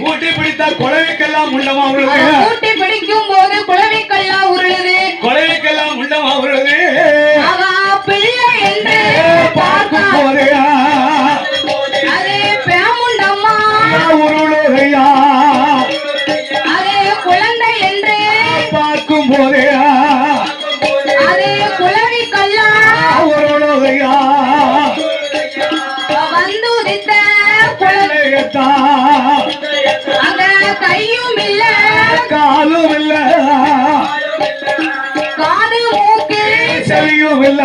கூட்டி பிடித்த குழவிக்கெல்லாம் உள்ளமா உள்ளது கூட்டி பிடிக்கும் போது குழவிக்கெல்லாம் உருளுது. குழவிக்கெல்லாம் உள்ளமா உள்ளது அவா பிள்ளை என்று பார்க்கும் போதே அது பேமுண்டம்மா. அது குழந்தை என்று பார்க்கும் போதே அது குழவிக்கெல்லாம் வந்து உதித்த அங்க கையும் இல்ல காலும் இல்ல காது மூக்கு செவியும் இல்ல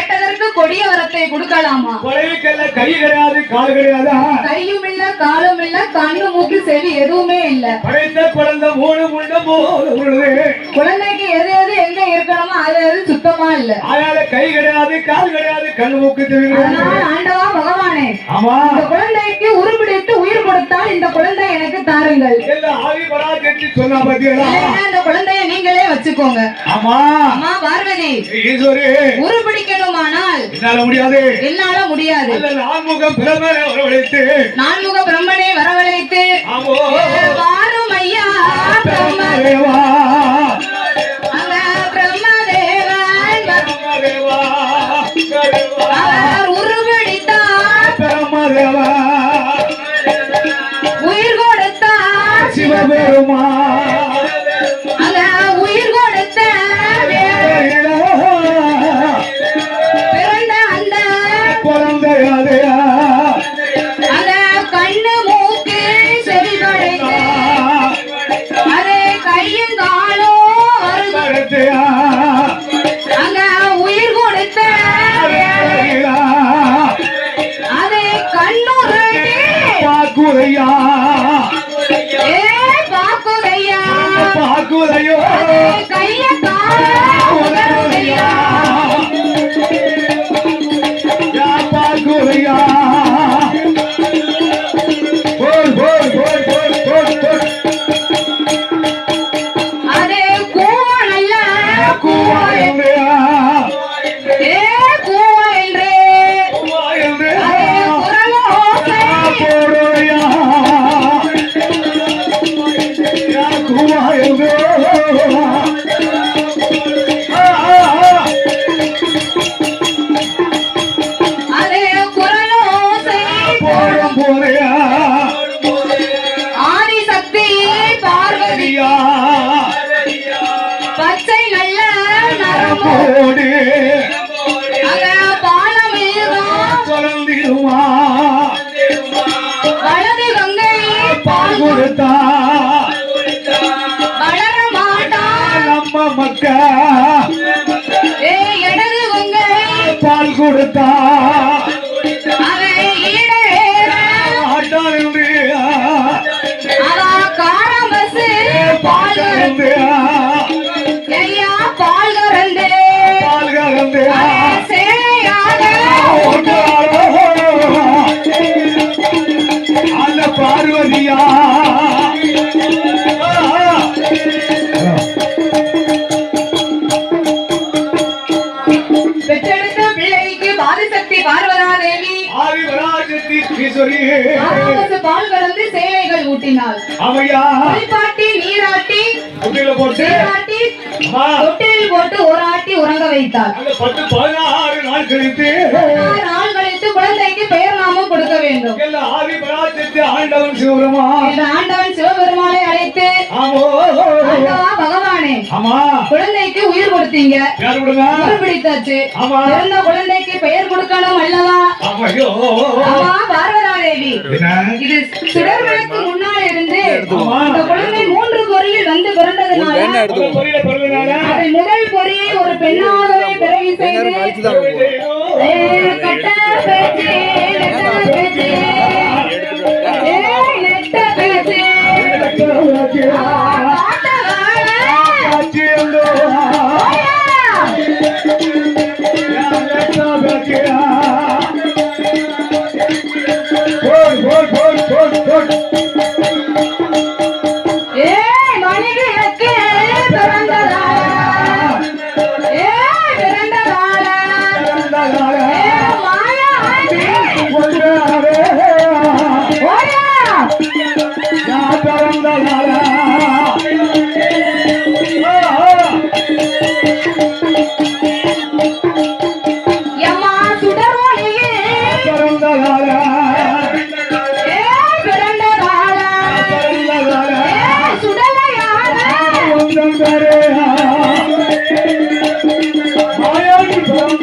குழந்தை கேட்டதற்கு கொடிய வரத்தை கொடுக்கலாமா? குழவிக்கல்ல கை கிடையாது கால் கிடையாதா கையும் இல்ல காலும் இல்ல கண்ணு மூக்கு செவி எதுவுமே இல்ல. படைத்த குழந்தை மூணு உள்ளது. குழந்தைக்கு எது எது எங்க இருக்கணுமோ அது எது சுத்தமா இல்ல. அதனால கை கிடையாது கால் கிடையாது கண் மூக்கு அதனால ஆண்டவா பகவானே ஆமா. இந்த குழந்தைக்கு உருப்பிடித்து உயிர் கொடுத்தால் இந்த குழந்தை எனக்கு தாருங்கள். சொன்னா பாத்தீங்களா? இந்த குழந்தைய நீங்களே வச்சுக்கோங்க. ஆமா. அம்மா பார்வதி ஈஸ்வரி. என்னால முடியாது. என்னால முடியாது. அல்ல நான்முகம் பிரமர வரவழைத்து. நான்முக பிரம்மனை வரவழைத்து. ஆமோ. வாரும் ஐயா பாக்குதையா? கைய போடு. குழந்திடுமா வலது கங்கை பால் கொடுத்தா. வளர மாட்டான் நம்ம மக்க. ஏ இடது கங்கை. பால் கொடுத்தா. பால் வராஜத்தி ஈஸ்வரி காரம்பசு பால் கறந்து சேலைகள் ஊட்டினாள். அவையா? நீராட்டி போட்டு. தொட்டில் போட்டு ஒரு ஆட்டி உறங்க வைத்தாள். பத்து பதினாறு நாள் கழித்து பதினாறு நாள் கழித்து குழந்தைக்கு பெயர் நாமம் கொடுக்க வேண்டும். ஆண்டவன் சிவபெருமா என்ற ஆண்டவன் சிவபெருமானை அழைத்து பகவானே குழந்தைக்கு உயிர் கொடுத்தீங்க. பிடித்தாச்சு. பிறந்த குழந்தைக்கு பெயர் கொடுக்கணும் அல்லவா? பார்வதாதேவி என்ன? இது சுடர்களுக்கு முன்னால் இருந்து. இந்த குழந்தை மூன்று பொறியில் வந்து பிறந்ததுனால அதை முதல் பொறியை ஒரு பெண்ணாகவே பிறவி செய்து